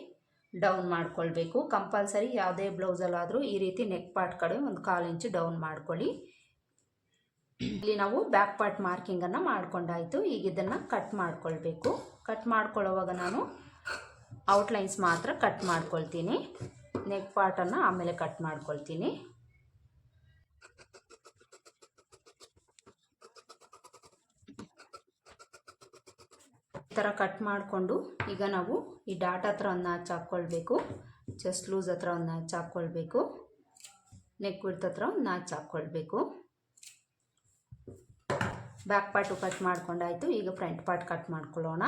ಡೌನ್ ಮಾಡ್ಕೊಳ್ಬೇಕು. ಕಂಪಲ್ಸರಿ ಯಾವುದೇ ಬ್ಲೌಸಲ್ಲಾದರೂ ಈ ರೀತಿ ನೆಕ್ ಪಾರ್ಟ್ ಕಡೆ ಒಂದು ಕಾಲು ಇಂಚು ಡೌನ್ ಮಾಡ್ಕೊಳ್ಳಿ. ಇಲ್ಲಿ ನಾವು ಬ್ಯಾಕ್ ಪಾರ್ಟ್ ಮಾರ್ಕಿಂಗನ್ನು ಮಾಡ್ಕೊಂಡಾಯಿತು. ಈಗ ಇದನ್ನು ಕಟ್ ಮಾಡ್ಕೊಳ್ಬೇಕು. ಕಟ್ ಮಾಡ್ಕೊಳ್ಳೋವಾಗ ನಾನು ಔಟ್ಲೈನ್ಸ್ ಮಾತ್ರ ಕಟ್ ಮಾಡ್ಕೊಳ್ತೀನಿ. ನೆಕ್ ಪಾರ್ಟನ್ನು ಆಮೇಲೆ ಕಟ್ ಮಾಡ್ಕೊಳ್ತೀನಿ. ಥರ ಕಟ್ ಮಾಡಿಕೊಂಡು ಈಗ ನಾವು ಈ ಡಾಟ್ ಹತ್ರ ಒಂದು ನಾಚ್ ಹಾಕ್ಕೊಳ್ಬೇಕು. ಚೆಸ್ಟ್ ಲೂಸ್ ಹತ್ರ ಒಂದು ನಾಚ್ ಹಾಕ್ಕೊಳ್ಬೇಕು. ನೆಕ್ ವಿಡ್ತ್ ಹತ್ರ ಒಂದು ನಾಚ್ ಹಾಕ್ಕೊಳ್ಬೇಕು. ಬ್ಯಾಕ್ ಪಾರ್ಟು ಕಟ್ ಮಾಡ್ಕೊಂಡಾಯಿತು ಈಗ ಫ್ರಂಟ್ ಪಾರ್ಟ್ ಕಟ್ ಮಾಡ್ಕೊಳ್ಳೋಣ.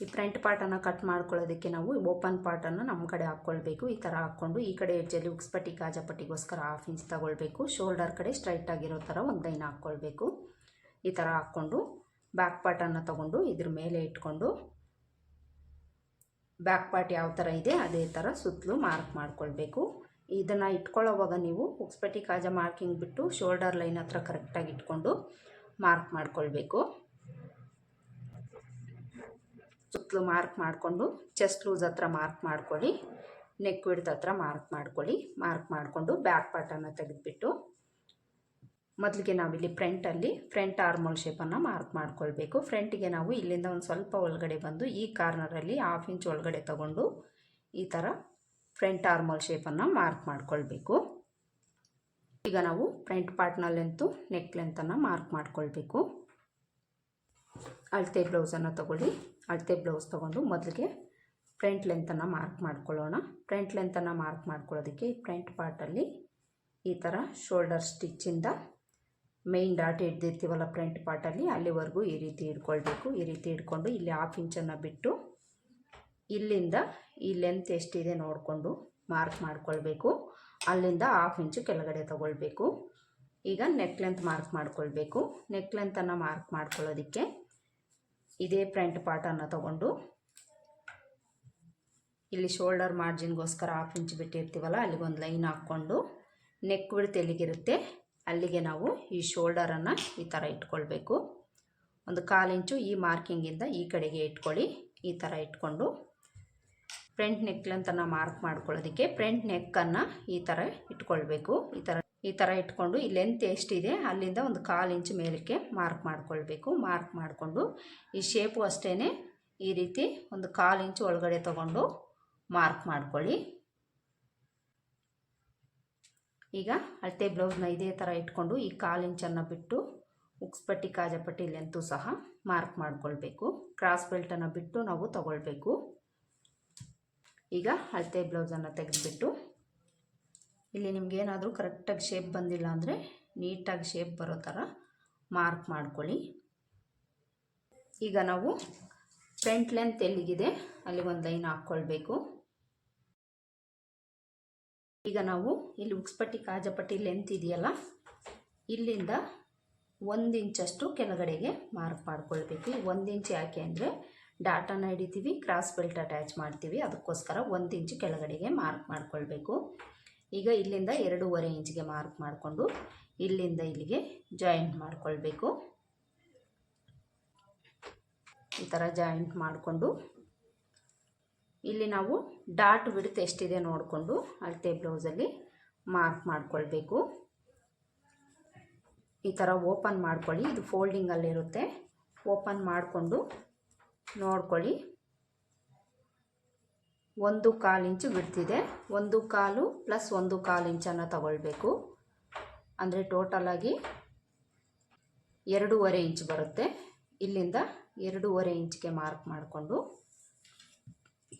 ಈ ಫ್ರಂಟ್ ಪಾರ್ಟನ್ನು ಕಟ್ ಮಾಡ್ಕೊಳ್ಳೋದಕ್ಕೆ ನಾವು ಓಪನ್ ಪಾರ್ಟನ್ನು ನಮ್ಮ ಕಡೆ ಹಾಕ್ಕೊಳ್ಬೇಕು. ಈ ಥರ ಹಾಕ್ಕೊಂಡು ಈ ಕಡೆ ಎಡ್ಜಲ್ಲಿ ಉಕ್ಸ್ಪಟ್ಟಿ ಗಾಜಪಟ್ಟಿಗೋಸ್ಕರ ಹಾಫ್ ಇಂಚ್ ತಗೊಳ್ಬೇಕು. ಶೋಲ್ಡರ್ ಕಡೆ ಸ್ಟ್ರೈಟ್ ಆಗಿರೋ ಥರ ಒಂದು ಲೈನ್ ಹಾಕ್ಕೊಳ್ಬೇಕು. ಈ ಥರ ಹಾಕ್ಕೊಂಡು ಬ್ಯಾಕ್ ಪಾರ್ಟನ್ನು ತಗೊಂಡು ಇದ್ರ ಮೇಲೆ ಇಟ್ಕೊಂಡು ಬ್ಯಾಕ್ ಪಾರ್ಟ್ ಯಾವ ಥರ ಇದೆ ಅದೇ ಥರ ಸುತ್ತಲೂ ಮಾರ್ಕ್ ಮಾಡ್ಕೊಳ್ಬೇಕು. ಇದನ್ನು ಇಟ್ಕೊಳ್ಳೋವಾಗ ನೀವು ಉಕ್ಸ್ಪಟ್ಟಿ ಕಾಜ ಮಾರ್ಕಿಂಗ್ ಬಿಟ್ಟು ಶೋಲ್ಡರ್ ಲೈನ್ ಹತ್ರ ಕರೆಕ್ಟಾಗಿ ಇಟ್ಕೊಂಡು ಮಾರ್ಕ್ ಮಾಡ್ಕೊಳ್ಬೇಕು. ಸುತ್ತಲೂ ಮಾರ್ಕ್ ಮಾಡಿಕೊಂಡು ಚೆಸ್ಟ್ ಲೂಸ್ ಹತ್ರ ಮಾರ್ಕ್ ಮಾಡ್ಕೊಳ್ಳಿ ನೆಕ್ ವಿಡ್ತ್ ಹತ್ರ ಮಾರ್ಕ್ ಮಾಡ್ಕೊಳ್ಳಿ ಮಾರ್ಕ್ ಮಾಡಿಕೊಂಡು ಬ್ಯಾಕ್ ಪಾರ್ಟನ್ನು ತೆಗೆದುಬಿಟ್ಟು ಮೊದಲಿಗೆ ನಾವಿಲ್ಲಿ ಫ್ರಂಟಲ್ಲಿ, ಫ್ರಂಟ್ ಆರ್ಮೋಲ್ ಶೇಪನ್ನು ಮಾರ್ಕ್ ಮಾಡ್ಕೊಳ್ಬೇಕು. ಫ್ರಂಟಿಗೆ ನಾವು ಇಲ್ಲಿಂದ ಒಂದು ಸ್ವಲ್ಪ ಒಳಗಡೆ ಬಂದು ಈ ಕಾರ್ನರಲ್ಲಿ ಹಾಫ್ ಇಂಚ್ ಒಳಗಡೆ ತಗೊಂಡು ಈ ಥರ ಫ್ರಂಟ್ ಆರ್ಮೋಲ್ ಶೇಪನ್ನು ಮಾರ್ಕ್ ಮಾಡ್ಕೊಳ್ಬೇಕು. ಈಗ ನಾವು ಫ್ರಂಟ್ ಪಾರ್ಟ್ನ ಲೆಂತು ನೆಕ್ ಲೆಂತನ್ನು ಮಾರ್ಕ್ ಮಾಡ್ಕೊಳ್ಬೇಕು. ಅಳತೆ ಬ್ಲೌಸನ್ನು ತಗೊಳ್ಳಿ. ಅಳತೆ ಬ್ಲೌಸ್ ತೊಗೊಂಡು ಮೊದಲಿಗೆ ಫ್ರಂಟ್ ಲೆಂತನ್ನು ಮಾರ್ಕ್ ಮಾಡ್ಕೊಳ್ಳೋಣ. ಫ್ರಂಟ್ ಲೆಂತನ್ನು ಮಾರ್ಕ್ ಮಾಡ್ಕೊಳ್ಳೋದಕ್ಕೆ ಫ್ರಂಟ್ ಪಾರ್ಟಲ್ಲಿ ಈ ಥರ ಶೋಲ್ಡರ್ ಸ್ಟಿಚ್ಚಿಂದ ಮೇಯ್ನ್ ಡಾಟ್ ಹಿಡ್ದಿರ್ತೀವಲ್ಲ ಫ್ರಂಟ್ ಪಾರ್ಟಲ್ಲಿ ಅಲ್ಲಿವರೆಗೂ ಈ ರೀತಿ ಇಟ್ಕೊಳ್ಬೇಕು. ಈ ರೀತಿ ಹಿಡ್ಕೊಂಡು ಇಲ್ಲಿ ಹಾಫ್ ಇಂಚನ್ನು ಬಿಟ್ಟು ಇಲ್ಲಿಂದ ಈ ಲೆಂತ್ ಎಷ್ಟಿದೆ ನೋಡಿಕೊಂಡು ಮಾರ್ಕ್ ಮಾಡ್ಕೊಳ್ಬೇಕು. ಅಲ್ಲಿಂದ ಹಾಫ್ ಇಂಚು ಕೆಳಗಡೆ ತಗೊಳ್ಬೇಕು. ಈಗ ನೆಕ್ ಲೆಂತ್ ಮಾರ್ಕ್ ಮಾಡ್ಕೊಳ್ಬೇಕು. ನೆಕ್ ಲೆಂತನ್ನು ಮಾರ್ಕ್ ಮಾಡ್ಕೊಳ್ಳೋದಕ್ಕೆ ಇದೇ ಫ್ರಂಟ್ ಪಾರ್ಟನ್ನು ತಗೊಂಡು ಇಲ್ಲಿ ಶೋಲ್ಡರ್ ಮಾರ್ಜಿನ್ಗೋಸ್ಕರ ಹಾಫ್ ಇಂಚ್ ಬಿಟ್ಟಿರ್ತೀವಲ್ಲ, ಅಲ್ಲಿಗೊಂದು ಲೈನ್ ಹಾಕ್ಕೊಂಡು ನೆಕ್ ಬಿಡ್ತು ಎಲ್ಲಿಗಿರುತ್ತೆ? ಅಲ್ಲಿಗೆ ನಾವು ಈ ಶೋಲ್ಡರನ್ನು ಈ ಥರ ಇಟ್ಕೊಳ್ಬೇಕು. ಒಂದು ಕಾಲು ಇಂಚು ಈ ಮಾರ್ಕಿಂಗಿಂದ ಈ ಕಡೆಗೆ ಇಟ್ಕೊಳ್ಳಿ, ಈ ಥರ ಇಟ್ಕೊಂಡು ಫ್ರಂಟ್ ನೆಕ್ ಲೆಂತನ್ನು ಮಾರ್ಕ್ ಮಾಡ್ಕೊಳ್ಳೋದಕ್ಕೆ ಫ್ರಂಟ್ ನೆಕ್ಕನ್ನು ಈ ಥರ ಇಟ್ಕೊಳ್ಬೇಕು. ಈ ಥರ ಈ ಥರ ಇಟ್ಕೊಂಡು ಈ ಲೆಂತ್ ಎಷ್ಟಿದೆ ಅಲ್ಲಿಂದ ಒಂದು ಕಾಲು ಇಂಚು ಮೇಲಕ್ಕೆ ಮಾರ್ಕ್ ಮಾಡ್ಕೊಳ್ಬೇಕು. ಮಾರ್ಕ್ ಮಾಡಿಕೊಂಡು ಈ ಶೇಪು ಅಷ್ಟೇ ಈ ರೀತಿ ಒಂದು ಕಾಲು ಇಂಚು ಒಳಗಡೆ ತಗೊಂಡು ಮಾರ್ಕ್ ಮಾಡ್ಕೊಳ್ಳಿ. ಈಗ ಅಳತೆ ಬ್ಲೌಸ್ನ ಇದೇ ಥರ ಇಟ್ಕೊಂಡು ಈ ಕಾಲಿಂಚನ್ನು ಬಿಟ್ಟು ಉಕ್ಸ್ಪಟ್ಟಿ ಕಾಜಪಟ್ಟಿ ಲೆಂತು ಸಹ ಮಾರ್ಕ್ ಮಾಡ್ಕೊಳ್ಬೇಕು. ಕ್ರಾಸ್ ಬೆಲ್ಟನ್ನು ಬಿಟ್ಟು ನಾವು ತಗೊಳ್ಬೇಕು. ಈಗ ಅಳತೆ ಬ್ಲೌಸನ್ನು ತೆಗೆದುಬಿಟ್ಟು ಇಲ್ಲಿ ನಿಮ್ಗೆ ಏನಾದರೂ ಕರೆಕ್ಟಾಗಿ ಶೇಪ್ ಬಂದಿಲ್ಲ ಅಂದರೆ ನೀಟಾಗಿ ಶೇಪ್ ಬರೋ ಥರ ಮಾರ್ಕ್ ಮಾಡ್ಕೊಳ್ಳಿ. ಈಗ ನಾವು ಫ್ರಂಟ್ ಲೆಂತ್ ಎಲ್ಲಿಗಿದೆ? ಅಲ್ಲಿ ಒಂದು ಲೈನ್ ಹಾಕ್ಕೊಳ್ಬೇಕು. ಈಗ ನಾವು ಇಲ್ಲಿ ಉಕ್ಸ್ಪಟ್ಟಿ ಕಾಜಪಟ್ಟಿ ಲೆಂತ್ ಇದೆಯಲ್ಲ, ಇಲ್ಲಿಂದ ಒಂದು ಇಂಚಷ್ಟು ಕೆಳಗಡೆಗೆ ಮಾರ್ಕ್ ಮಾಡ್ಕೊಳ್ಬೇಕು. ಒಂದು ಇಂಚ್ ಯಾಕೆ ಅಂದರೆ ಡಾಟನ ಹಿಡಿತೀವಿ ಕ್ರಾಸ್ ಬೆಲ್ಟ್ ಅಟ್ಯಾಚ್ ಮಾಡ್ತೀವಿ, ಅದಕ್ಕೋಸ್ಕರ ಒಂದು ಇಂಚು ಕೆಳಗಡೆಗೆ ಮಾರ್ಕ್ ಮಾಡ್ಕೊಳ್ಬೇಕು. ಈಗ ಇಲ್ಲಿಂದ ಎರಡೂವರೆ ಇಂಚಿಗೆ ಮಾರ್ಕ್ ಮಾಡಿಕೊಂಡು ಇಲ್ಲಿಂದ ಇಲ್ಲಿಗೆ ಜಾಯಿಂಟ್ ಮಾಡ್ಕೊಳ್ಬೇಕು. ಈ ಥರ ಜಾಯಿಂಟ್ ಮಾಡಿಕೊಂಡು ಇಲ್ಲಿ ನಾವು ಡಾಟ್ ವಿಡ್ತ್ ಎಷ್ಟಿದೆ ನೋಡಿಕೊಂಡು ಅಳತೆ ಬ್ಲೌಸಲ್ಲಿ ಮಾರ್ಕ್ ಮಾಡ್ಕೊಳ್ಬೇಕು. ಈ ಥರ ಓಪನ್ ಮಾಡ್ಕೊಳ್ಳಿ. ಇದು ಫೋಲ್ಡಿಂಗಲ್ಲಿರುತ್ತೆ. ಓಪನ್ ಮಾಡಿಕೊಂಡು ನೋಡ್ಕೊಳ್ಳಿ. ಒಂದು ಕಾಲು ಇಂಚು ಬಿಡ್ತಿದೆ ಒಂದು ಕಾಲು ಪ್ಲಸ್ ಒಂದು ಕಾಲು ಇಂಚನ್ನು ತಗೊಳ್ಬೇಕು. ಅಂದರೆ ಟೋಟಲಾಗಿ ಎರಡೂವರೆ ಇಂಚ್ ಬರುತ್ತೆ. ಇಲ್ಲಿಂದ ಎರಡೂವರೆ ಇಂಚಿಗೆ ಮಾರ್ಕ್ ಮಾಡಿಕೊಂಡು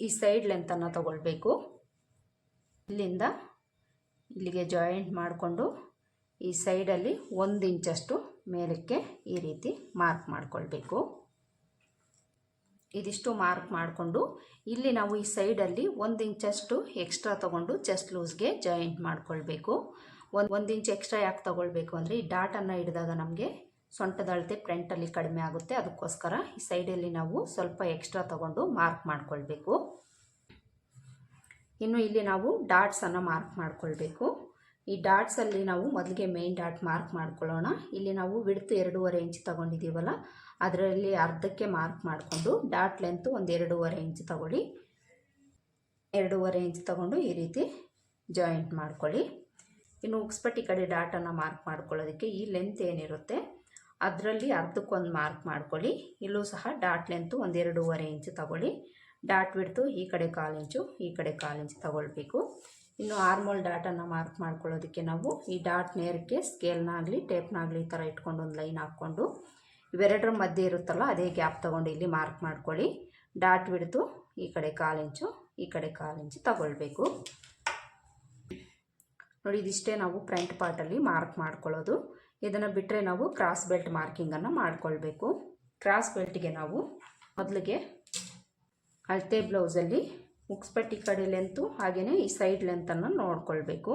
ಈ ಸೈಡ್ ಲೆಂತನ್ನು ತಗೊಳ್ಬೇಕು. ಇಲ್ಲಿಂದ ಇಲ್ಲಿಗೆ ಜಾಯಿಂಟ್ ಮಾಡಿಕೊಂಡು ಈ ಸೈಡಲ್ಲಿ ಒಂದು ಇಂಚಷ್ಟು ಮೇಲಕ್ಕೆ ಈ ರೀತಿ ಮಾರ್ಕ್ ಮಾಡಿಕೊಳ್ಬೇಕು. ಇದಿಷ್ಟು ಮಾರ್ಕ್ ಮಾಡಿಕೊಂಡು ಇಲ್ಲಿ ನಾವು ಈ ಸೈಡಲ್ಲಿ ಒಂದು ಇಂಚಷ್ಟು ಎಕ್ಸ್ಟ್ರಾ ತೊಗೊಂಡು ಚೆಸ್ಟ್ ಲೂಸ್ಗೆ ಜಾಯಿಂಟ್ ಮಾಡಿಕೊಳ್ಬೇಕು. ಒಂದು ಒಂದು ಇಂಚ್ ಎಕ್ಸ್ಟ್ರಾ ಯಾಕೆ ತೊಗೊಳ್ಬೇಕು ಅಂದರೆ ಈ ಡಾಟನ್ನು ಹಿಡಿದಾಗ ನಮಗೆ ಸೊಂಟದ ಅಳತೆ ಫ್ರಂಟಲ್ಲಿ ಕಡಿಮೆ ಆಗುತ್ತೆ. ಅದಕ್ಕೋಸ್ಕರ ಈ ಸೈಡಲ್ಲಿ ನಾವು ಸ್ವಲ್ಪ ಎಕ್ಸ್ಟ್ರಾ ತಗೊಂಡು ಮಾರ್ಕ್ ಮಾಡ್ಕೊಳ್ಬೇಕು. ಇನ್ನು ಇಲ್ಲಿ ನಾವು ಡಾಟ್ಸನ್ನು ಮಾರ್ಕ್ ಮಾಡ್ಕೊಳ್ಬೇಕು. ಈ ಡಾಟ್ಸಲ್ಲಿ ನಾವು ಮೊದಲಿಗೆ ಮೇನ್ ಡಾಟ್ ಮಾರ್ಕ್ ಮಾಡ್ಕೊಳ್ಳೋಣ. ಇಲ್ಲಿ ನಾವು ವಿಡ್ತು ಎರಡೂವರೆ ಇಂಚ್ ತೊಗೊಂಡಿದ್ದೀವಲ್ಲ, ಅದರಲ್ಲಿ ಅರ್ಧಕ್ಕೆ ಮಾರ್ಕ್ ಮಾಡಿಕೊಂಡು ಡಾಟ್ ಲೆಂತು ಒಂದು ಎರಡೂವರೆ ಇಂಚ್ ತಗೊಳ್ಳಿ. ಎರಡೂವರೆ ಇಂಚ್ ತಗೊಂಡು ಈ ರೀತಿ ಜಾಯಿಂಟ್ ಮಾಡ್ಕೊಳ್ಳಿ. ಇನ್ನು ಉಕ್ಸ್ಪಟ್ಟಿ ಕಡೆ ಡಾಟನ್ನು ಮಾರ್ಕ್ ಮಾಡ್ಕೊಳ್ಳೋದಕ್ಕೆ ಈ ಲೆಂತ್ ಏನಿರುತ್ತೆ ಅದರಲ್ಲಿ ಅರ್ಧಕ್ಕೊಂದು ಮಾರ್ಕ್ ಮಾಡ್ಕೊಳ್ಳಿ. ಇಲ್ಲೂ ಸಹ ಡಾಟ್ ಲೆಂತು ಒಂದೆರಡೂವರೆ ಇಂಚು ತಗೊಳ್ಳಿ. ಡಾಟ್ ಬಿಡ್ತು ಈ ಕಡೆ ಕಾಲು ಇಂಚು ಈ ಕಡೆ ಕಾಲು ಇಂಚು ತಗೊಳ್ಬೇಕು. ಇನ್ನು ಆರ್ಮೋಲ್ ಡಾಟನ್ನು ಮಾರ್ಕ್ ಮಾಡ್ಕೊಳ್ಳೋದಕ್ಕೆ ನಾವು ಈ ಡಾಟ್ ನೇರಕ್ಕೆ ಸ್ಕೇಲ್ನಾಗಲಿ ಟೇಪ್ನಾಗಲಿ ಈ ಥರ ಇಟ್ಕೊಂಡು ಒಂದು ಲೈನ್ ಹಾಕ್ಕೊಂಡು ಇವೆರಡರ ಮಧ್ಯೆ ಇರುತ್ತಲ್ಲ ಅದೇ ಗ್ಯಾಪ್ ತೊಗೊಂಡು ಇಲ್ಲಿ ಮಾರ್ಕ್ ಮಾಡ್ಕೊಳ್ಳಿ. ಡಾಟ್ ಬಿಡ್ತು ಈ ಕಡೆ ಕಾಲು ಇಂಚು ಈ ಕಡೆ ಕಾಲು ಇಂಚು ತಗೊಳ್ಬೇಕು. ನೋಡಿ ಇದಿಷ್ಟೇ ನಾವು ಫ್ರಂಟ್ ಪಾರ್ಟಲ್ಲಿ ಮಾರ್ಕ್ ಮಾಡ್ಕೊಳ್ಳೋದು. ಇದನ್ನು ಬಿಟ್ಟರೆ ನಾವು ಕ್ರಾಸ್ ಬೆಲ್ಟ್ ಮಾರ್ಕಿಂಗನ್ನು ಮಾಡಿಕೊಳ್ಬೇಕು. ಕ್ರಾಸ್ ಬೆಲ್ಟ್ಗೆ ನಾವು ಮೊದಲಿಗೆ ಅಳತೆ ಬ್ಲೌಸಲ್ಲಿ ಮುಕ್ಸ್ಪಟ್ಟಿ ಕಡೆ ಲೆಂತು ಹಾಗೆಯೇ ಈ ಸೈಡ್ ಲೆಂತನ್ನು ನೋಡಿಕೊಳ್ಬೇಕು.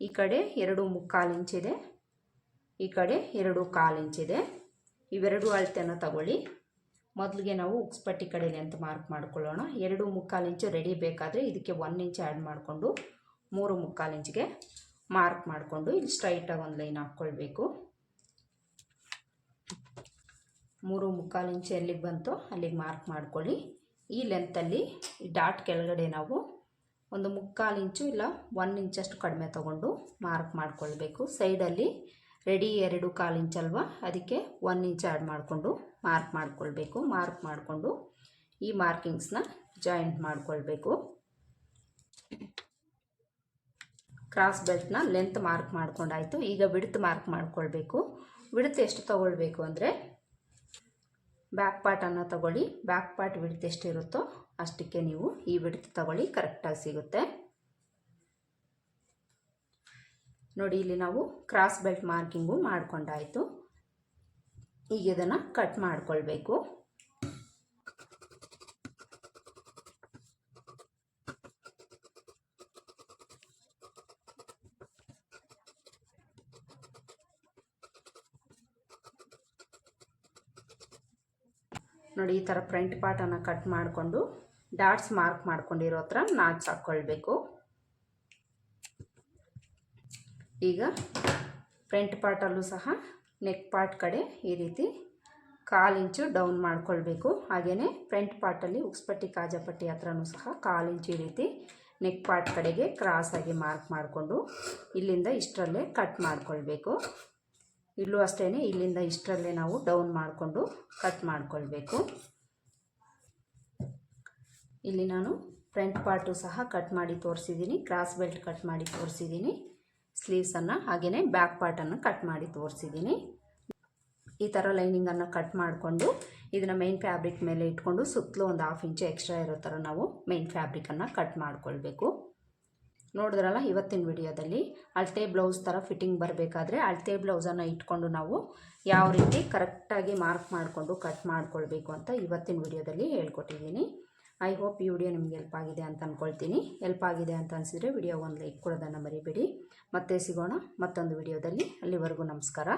ಈ ಕಡೆ ಎರಡು ಮುಕ್ಕಾಲು ಇಂಚಿದೆ ಈ ಕಡೆ ಎರಡು ಕಾಲು ಇಂಚಿದೆ ಇವೆರಡು ಅಳತೆಯನ್ನು ತಗೊಳ್ಳಿ. ಮೊದಲಿಗೆ ನಾವು ಉಕ್ಸ್ಪಟ್ಟಿ ಕಡೆ ಲೆಂತ್ ಮಾರ್ಕ್ ಮಾಡ್ಕೊಳ್ಳೋಣ. ಎರಡು ಮುಕ್ಕಾಲು ಇಂಚು ರೆಡಿ ಬೇಕಾದರೆ ಇದಕ್ಕೆ ಒನ್ ಇಂಚ್ ಆ್ಯಡ್ ಮಾಡಿಕೊಂಡು ಮೂರು ಮುಕ್ಕಾಲು ಇಂಚಿಗೆ ಮಾರ್ಕ್ ಮಾಡಿಕೊಂಡು ಇಲ್ಲಿ ಸ್ಟ್ರೈಟಾಗಿ ಒಂದು ಲೈನ್ ಹಾಕ್ಕೊಳ್ಬೇಕು. ಮೂರು ಮುಕ್ಕಾಲು ಇಂಚು ಎಲ್ಲಿಗೆ ಬಂತು ಅಲ್ಲಿಗೆ ಮಾರ್ಕ್ ಮಾಡ್ಕೊಳ್ಳಿ. ಈ ಲೆಂತಲ್ಲಿ ಈ ಡಾಟ್ ಕೆಳಗಡೆ ನಾವು ಒಂದು ಮುಕ್ಕಾಲು ಇಂಚು ಇಲ್ಲ ಒನ್ ಇಂಚಷ್ಟು ಕಡಿಮೆ ತೊಗೊಂಡು ಮಾರ್ಕ್ ಮಾಡ್ಕೊಳ್ಬೇಕು. ಸೈಡಲ್ಲಿ ರೆಡಿ ಎರಡು ಕಾಲು ಇಂಚ್ ಅಲ್ವಾ, ಅದಕ್ಕೆ ಒನ್ ಇಂಚ್ ಆ್ಯಡ್ ಮಾಡಿಕೊಂಡು ಮಾರ್ಕ್ ಮಾಡ್ಕೊಳ್ಬೇಕು. ಮಾರ್ಕ್ ಮಾಡಿಕೊಂಡು ಈ ಮಾರ್ಕಿಂಗ್ಸ್ನ ಜಾಯಿಂಟ್ ಮಾಡ್ಕೊಳ್ಬೇಕು. ಕ್ರಾಸ್ ಬೆಲ್ಟ್ನ ಲೆಂತ್ ಮಾರ್ಕ್ ಮಾಡ್ಕೊಂಡಾಯಿತು. ಈಗ ವಿಡ್ತ್ ಮಾರ್ಕ್ ಮಾಡ್ಕೊಳ್ಬೇಕು. ವಿಡ್ತ್ ಎಷ್ಟು ತಗೊಳ್ಬೇಕು ಅಂದರೆ ಬ್ಯಾಕ್ ಪಾರ್ಟನ್ನು ತಗೊಳ್ಳಿ. ಬ್ಯಾಕ್ ಪಾರ್ಟ್ ಬಿಡ್ತು ಎಷ್ಟಿರುತ್ತೋ ಅಷ್ಟಕ್ಕೆ ನೀವು ಈ ವಿಡ್ತ್ ತಗೊಳ್ಳಿ ಕರೆಕ್ಟಾಗಿ ಸಿಗುತ್ತೆ. ನೋಡಿ, ಇಲ್ಲಿ ನಾವು ಕ್ರಾಸ್ ಬೆಲ್ಟ್ ಮಾರ್ಕಿಂಗು ಮಾಡ್ಕೊಂಡಾಯಿತು. ಈಗ ಇದನ್ನು ಕಟ್ ಮಾಡ್ಕೊಳ್ಬೇಕು. ನೋಡಿ, ಈ ಥರ ಫ್ರಂಟ್ ಪಾರ್ಟನ್ನು ಕಟ್ ಮಾಡಿಕೊಂಡು ಡಾಟ್ಸ್ ಮಾರ್ಕ್ ಮಾಡ್ಕೊಂಡಿರೋ ಹತ್ರ ನಾಚ್ ಹಾಕ್ಕೊಳ್ಬೇಕು. ಈಗ ಫ್ರಂಟ್ ಪಾರ್ಟಲ್ಲೂ ಸಹ ನೆಕ್ ಪಾರ್ಟ್ ಕಡೆ ಈ ರೀತಿ ಕಾಲು ಇಂಚು ಡೌನ್ ಮಾಡ್ಕೊಳ್ಬೇಕು. ಹಾಗೆಯೇ ಫ್ರಂಟ್ ಪಾರ್ಟಲ್ಲಿ ಉಕ್ಸ್ಪಟ್ಟಿ ಕಾಜಪಟ್ಟಿ ಹತ್ರನೂ ಸಹ ಕಾಲು ಇಂಚು ಈ ರೀತಿ ನೆಕ್ ಪಾರ್ಟ್ ಕಡೆಗೆ ಕ್ರಾಸಾಗಿ ಮಾರ್ಕ್ ಮಾಡಿಕೊಂಡು ಇಲ್ಲಿಂದ ಇಷ್ಟರಲ್ಲೇ ಕಟ್ ಮಾಡ್ಕೊಳ್ಬೇಕು. ಇಲ್ಲೂ ಅಷ್ಟೇ ಇಲ್ಲಿಂದ ಇಷ್ಟರಲ್ಲೇ ನಾವು ಡೌನ್ ಮಾಡಿಕೊಂಡು ಕಟ್ ಮಾಡಿಕೊಳ್ಬೇಕು. ಇಲ್ಲಿ ನಾನು ಫ್ರಂಟ್ ಪಾರ್ಟು ಸಹ ಕಟ್ ಮಾಡಿ ತೋರಿಸಿದ್ದೀನಿ ಕ್ರಾಸ್ ಬೆಲ್ಟ್ ಕಟ್ ಮಾಡಿ ತೋರಿಸಿದ್ದೀನಿ ಸ್ಲೀವ್ಸನ್ನು ಹಾಗೆಯೇ ಬ್ಯಾಕ್ ಪಾರ್ಟನ್ನು ಕಟ್ ಮಾಡಿ ತೋರಿಸಿದ್ದೀನಿ. ಈ ಥರ ಲೈನಿಂಗನ್ನು ಕಟ್ ಮಾಡಿಕೊಂಡು ಇದನ್ನು ಮೈನ್ ಫ್ಯಾಬ್ರಿಕ್ ಮೇಲೆ ಇಟ್ಕೊಂಡು ಸುತ್ತಲೂ ಒಂದು ಹಾಫ್ ಇಂಚು ಎಕ್ಸ್ಟ್ರಾ ಇರೋ ಥರ ನಾವು ಮೈನ್ ಫ್ಯಾಬ್ರಿಕನ್ನು ಕಟ್ ಮಾಡ್ಕೊಳ್ಬೇಕು. ನೋಡಿದ್ರಲ್ಲ ಇವತ್ತಿನ ವಿಡಿಯೋದಲ್ಲಿ ಅಳತೆ ಬ್ಲೌಸ್ ಥರ ಫಿಟ್ಟಿಂಗ್ ಬರಬೇಕಾದ್ರೆ ಅಳತೆ ಬ್ಲೌಸನ್ನು ಇಟ್ಕೊಂಡು ನಾವು ಯಾವ ರೀತಿ ಕರೆಕ್ಟಾಗಿ ಮಾರ್ಕ್ ಮಾಡಿಕೊಂಡು ಕಟ್ ಮಾಡ್ಕೊಳ್ಬೇಕು ಅಂತ ಇವತ್ತಿನ ವಿಡಿಯೋದಲ್ಲಿ ಹೇಳ್ಕೊಟ್ಟಿದ್ದೀನಿ. ಐ ಹೋಪ್ ಈ ವಿಡಿಯೋ ನಿಮ್ಗೆ ಹೆಲ್ಪ್ ಆಗಿದೆ ಅಂತ ಅಂದ್ಕೊಳ್ತೀನಿ ಹೆಲ್ಪ್ ಆಗಿದೆ ಅಂತ ಅನಿಸಿದರೆ ವಿಡಿಯೋ ಒಂದು ಲೈಕ್ ಕೊಡೋದನ್ನು ಮರಿಬೇಡಿ. ಮತ್ತೆ ಸಿಗೋಣ ಮತ್ತೊಂದು ವಿಡಿಯೋದಲ್ಲಿ. ಅಲ್ಲಿವರೆಗೂ ನಮಸ್ಕಾರ.